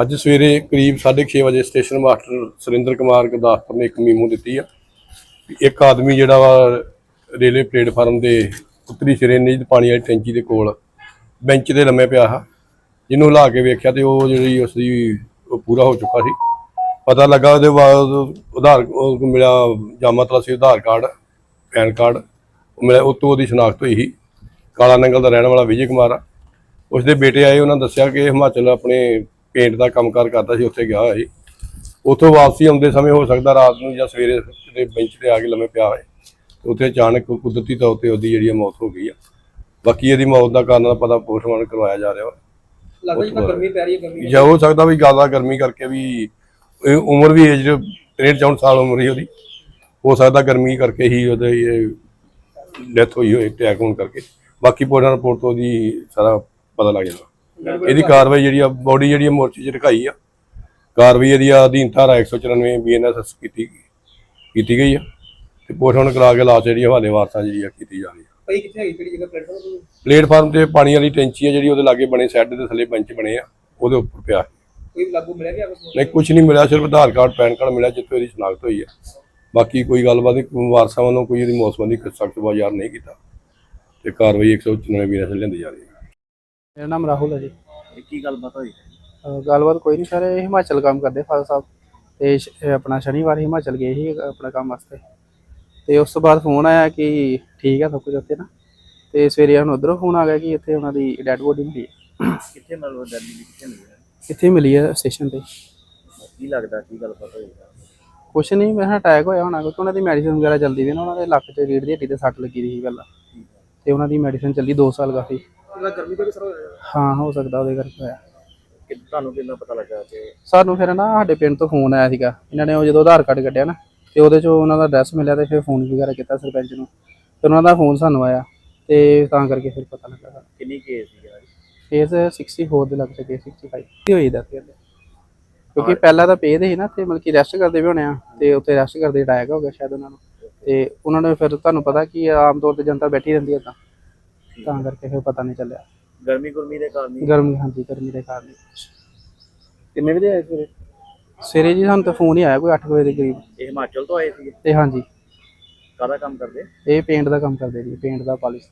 ਅੱਜ ਸਵੇਰੇ ਕਰੀਬ 6:30 ਵਜੇ ਸਟੇਸ਼ਨ ਮਾਸਟਰ ਸੁਰਿੰਦਰ ਕੁਮਾਰ ਗੁਰਦਾਸਪੁਰ ਨੇ ਇੱਕ ਮੀਮੋ ਦਿੱਤੀ ਆ। ਇੱਕ ਆਦਮੀ ਜਿਹੜਾ ਵਾ ਰੇਲਵੇ ਪਲੇਟਫਾਰਮ ਦੇ ਉੱਤਰੀ ਸਿਰੇ ਨੀਜ ਪਾਣੀ ਵਾਲੀ ਟੈਂਕੀ ਦੇ ਕੋਲ ਬੈਂਚ ਤੇ ਲੰਮੇ ਪਿਆ ਆ ਜਿਹਨੂੰ ਹਿਲਾ ਕੇ ਵੇਖਿਆ ਤੇ ਉਹ ਜਿਹੜੀ ਉਸ ਦੀ ਉਹ ਪੂਰਾ ਹੋ ਚੁੱਕਾ ਸੀ। ਪਤਾ ਲੱਗਾ ਉਹਦੇ ਬਾਅਦ ਆਧਾਰ ਉਹ ਮਿਲਿਆ ਜਾਮਾ ਤਲਾਸੀ ਆਧਾਰ ਕਾਰਡ, ਪੈਨ ਕਾਰਡ। ਉਹ ਮਿਲਿਆ ਉਹ ਤੋਂ ਉਹਦੀ ਸ਼ਨਾਖਤ ਹੋਈ ਸੀ। ਕਾਲਾ ਨੰਗਲ ਦਾ ਰਹਿਣ ਵਾਲਾ ਵਿਜੇ ਕੁਮਾਰ ਆ। ਉਸਦੇ ਬੇਟੇ ਆਏ, ਉਹਨਾਂ ਦੱਸਿਆ ਕਿ ਹਿਮਾਚਲ ਆਪਣੇ ਪੇਂਟ ਦਾ ਕੰਮਕਾਰ ਕਰਦਾ ਸੀ ਉੱਥੇ ਗਿਆ ਹੋਇਆ ਸੀ। ਉੱਥੋਂ ਵਾਪਸੀ ਆਉਂਦੇ ਸਮੇਂ ਹੋ ਸਕਦਾ ਰਾਤ ਨੂੰ ਜਾਂ ਸਵੇਰੇ ਕਿਤੇ ਬੈਂਚ ਤੇ ਆ ਕੇ ਲੰਮੇ ਪਿਆ ਹੋਏ ਉੱਥੇ ਅਚਾਨਕ ਕੁਦਰਤੀ ਤੌਰ ਤੇ ਉਹਦੀ ਜਿਹੜੀ ਮੌਤ ਹੋ ਗਈ ਆ। ਬਾਕੀ ਇਹਦੀ ਮੌਤ ਦਾ ਕਾਰਨ ਦਾ ਪਤਾ ਪੋਸਟਮਾਰਟਮ ਕਰਵਾਇਆ ਜਾ ਰਿਹਾ ਵਾ। ਲੱਗਦਾ ਜਿੱਦਾਂ ਗਰਮੀ ਪੈ ਰਹੀ ਹੈ ਗਰਮੀ ਜਾਂ ਹੋ ਸਕਦਾ ਵੀ ਜ਼ਿਆਦਾ ਗਰਮੀ ਕਰਕੇ ਵੀ ਇਹ ਉਮਰ ਵੀ ਏਜ 63 64 ਸਾਲ ਉਮਰ ਹੀ ਉਹਦੀ। ਹੋ ਸਕਦਾ ਗਰਮੀ ਕਰਕੇ ਹੀ ਉਹਦੇ ਇਹ ਡੈਥ ਹੋਈ ਹੋਏ ਅਟੈਕ ਹੋਣ ਕਰਕੇ। ਬਾਕੀ ਪੋਸਟਮਾਰਟਮ ਰਿਪੋਰਟ ਤੋਂ ਉਹਦੀ ਸਾਰਾ ਪਤਾ ਲੱਗ ਜਾਣਾ ਇਹਦੀ ਕਾਰਵਾਈ ਜਿਹੜੀ ਆ ਬੋਡੀ ਜਿਹੜੀ ਆ ਮੋਰਚੇ 'ਚ ਰਖਾਈ ਆ। ਕਾਰਵਾਈ ਇਹਦੀ ਆ ਅਧੀਨ ਧਾਰਾ 194 ਬੀਐਨਐਸ ਕੀਤੀ ਕੀਤੀ ਗਈ ਆ। ਤੇ ਪੋਸਟਮਾਰਟਮ ਕਰਾ ਕੇ ਲਾਸ਼ ਜਿਹੜੀ ਹਵਾਲੇ ਵਾਰਸਾਂ ਜਿਹੜੀ ਆ ਕੀਤੀ ਜਾ ਰਹੀ ਆ। ਭਾਈ ਕਿੱਥੇ ਹੈਗੀ? ਕਿਹੜੀ ਜਗ੍ਹਾ ਪਲੇਟਫਾਰਮ ਤੇ? ਪਲੇਟਫਾਰਮ ਤੇ ਪਾਣੀ ਵਾਲੀ ਟੈਂਕੀ ਆ ਜਿਹੜੀ ਉਹਦੇ ਲਾਗੇ ਬਣੇ ਸੈੱਡ ਦੇ ਥੱਲੇ ਬੈਂਚ ਬਣੇ ਆ ਉਹਦੇ ਉੱਪਰ ਪਿਆ। ਕੋਈ ਲਾਗੂ ਮਿਲਿਆ ਗਿਆ ਨਹੀਂ ਕੁਝ ਨਹੀਂ ਮਿਲਿਆ ਸਿਰਫ ਆਧਾਰ ਕਾਰਡ ਪੈਨ ਕਾਰਡ ਮਿਲਿਆ ਜਿੱਥੇ ਇਹਦੀ ਸ਼ਨਾਖਤ ਹੋਈ ਹੈ ਬਾਕੀ ਕੋਈ ਗੱਲਬਾਤ ਨਹੀਂ ਵਾਰਸਾਂ ਵੱਲੋਂ ਕੋਈ ਇਹਦੀ ਮੌਤ ਸੰਬੰਧੀ ਸਖਤ ਬਾਜ਼ਾਰ ਨਹੀਂ ਕੀਤਾ। ਤੇ ਕਾਰਵਾਈ 194 ਵੀਰਾਂ ਸੇ ਲੈਂਦੀ ਜਾ ਰਹੀ ਹੈ ਮੇਰਾ ਨਾਮ ਰਾਹੁਲ ਹੈ ਜੀ। ਇਹ ਕੀ ਗੱਲਬਾਤ ਹੋਈ? ਅਹ ਗੱਲਬਾਤ ਕੋਈ ਨਹੀਂ ਸਰ ਇਹ ਹਿਮਾਚਲ ਕੰਮ ਕਰਦੇ ਫਾਦਰ ਸਾਹਿਬ। ਤੇ ਸ਼- ਇਹ ਆਪਣਾ ਸ਼ਨੀਵਾਰ ਹਿਮਾਚਲ ਗਏ ਸੀ ਆਪਣਾ ਕੰਮ ਵਾਸਤੇ। ਤੇ ਉਸ ਤੋਂ ਬਾਅਦ ਫੋਨ ਆਇਆ ਕਿ ਠੀਕ ਹੈ ਸਭ ਕੁਝ ਉੱਥੇ ਨਾ। ਤੇ ਸਵੇਰੇ ਹੁਣ ਉਧਰੋਂ ਫੋਨ ਆ ਗਿਆ ਕਿ ਇੱਥੇ ਉਹਨਾਂ ਦੀ ਡੈਡ ਬੋਡੀ ਮਿਲੀ ਹੈ ਕਿੱਥੇ ਮਤਲਬ ਦਰਮੀ ਦੀ ਕਿੱਥੇ ਮਿਲਿਆ ਇੱਥੇ ਮਿਲੀ ਹੈ ਸਟੇਸ਼ਨ ਤੇ। ਕੀ ਲੱਗਦਾ ਕੀ ਗੱਲਬਾਤ ਹੋਈ? ਕੁਛ ਨਹੀਂ ਮੈਂ ਅਟੈਕ ਹੋਇਆ ਹੋਣਾ ਕਿਉਂਕਿ ਉਹਨਾਂ ਦੀ ਮੈਡੀਸਿਨ ਵਗੈਰਾ ਚੱਲਦੀ ਵੀ ਨਾ ਉਹਨਾਂ ਦੇ ਲੱਕ 'ਚ ਰੀੜ ਦੀ ਹੱਡੀ ਤੇ ਸੱਟ ਲੱਗੀ ਰਹੀ ਸੀ ਪਹਿਲਾਂ। ਤੇ ਉਹਨਾਂ ਦੀ ਮੈਡੀਸਿਨ ਚੱਲੀ 2 ਸਾਲ ਕਾਫੀ। ਇਹਦਾ ਗਰਮੀ ਦਾ ਵੀ ਸਰ ਹੋਇਆ? ਹਾਂ ਹੋ ਸਕਦਾ ਉਹਦੇ ਕਰਕੇ ਹੋਇਆ। ਕਿ ਤੁਹਾਨੂੰ ਕਿੰਨਾ ਪਤਾ ਲੱਗਾ ਕਿ ਸਾਨੂੰ ਫਿਰ ਨਾ ਸਾਡੇ ਪਿੰਡ ਤੋਂ ਫੋਨ ਆਇਆ ਸੀਗਾ। ਇਹਨਾਂ ਨੇ ਉਹ ਜਦੋਂ ਆਧਾਰ ਕਾਰਡ ਕੱਢਿਆ ਨਾ ਤੇ ਉਹਦੇ ਚੋਂ ਉਹਨਾਂ ਦਾ ਐਡਰੈਸ ਮਿਲਿਆ ਤੇ ਫਿਰ ਫੋਨ ਵਗੈਰਾ ਕੀਤਾ ਸਰਪੰਚ ਨੂੰ। ਫਿਰ ਉਹਨਾਂ ਦਾ ਫੋਨ ਸਾਨੂੰ ਆਇਆ ਤੇ ਤਾਂ ਕਰਕੇ ਫਿਰ ਪਤਾ ਲੱਗਾ। ਸਾਨੂੰ ਕਿੰਨੀ ਕੇਸ ਸੀ ਯਾਰ ਕੇਸ 64 ਦੇ ਲੱਗ ਚੁੱਕੇ 65 ਕੀ ਹੋਈ ਦਾ ਤੇ ਕਿਉਂਕਿ ਪਹਿਲਾਂ ਤਾਂ ਪੇਦ ਸੀ ਨਾ ਤੇ ਮਤਲਬ ਕਿ ਰੈਸਟ ਕਰਦੇ ਵੀ ਹੋਣੇ ਆ ਤੇ ਉੱਥੇ ਰੈਸਟ ਕਰਦੇ ਅਟੈਕ ਹੋ ਗਿਆ ਸ਼ਾਇਦ ਉਹਨਾਂ ਨੂੰ। ਤੇ ਉਹਨਾਂ ਨੇ ਫਿਰ ਤੁਹਾਨੂੰ ਪਤਾ ਕਿ ਆਮ ਤੌਰ ਤੇ ਜਨਤਾ ਬੈਠੀ ਰਹਿੰਦੀ ਹੈ ਤਾਂ। ਤਾਂ ਕਰਕੇ ਫਿਰ ਪਤਾ ਨਹੀਂ ਚੱਲਿਆ। ਗਰਮੀ ਗੁਰਮੀ ਦੇ ਕਾਰਨ ਹੀ। ਗਰਮੀ ਹਾਂਜੀ ਗਰਮੀ ਦੇ ਕਾਰਨ ਕਿੰਨੇ ਵਜੇ ਆਏ ਸਵੇਰੇ? ਸਵੇਰੇ ਜੀ ਸਾਨੂੰ ਤਾਂ ਫੋਨ ਹੀ ਆਇਆ ਕੋਈ 8 ਵਜੇ ਦੇ ਕਰੀਬ। ਇਹ ਹਿਮਾਚਲ ਤੋਂ ਆਏ ਸੀ ਤੇ ਹਾਂਜੀ। ਕਾਹਦਾ ਕੰਮ ਕਰਦੇ? ਇਹ ਪੇਂਟ ਦਾ ਕੰਮ ਕਰਦੇ ਜੀ ਪੇਂਟ ਦਾ ਪਾਲਿਸ਼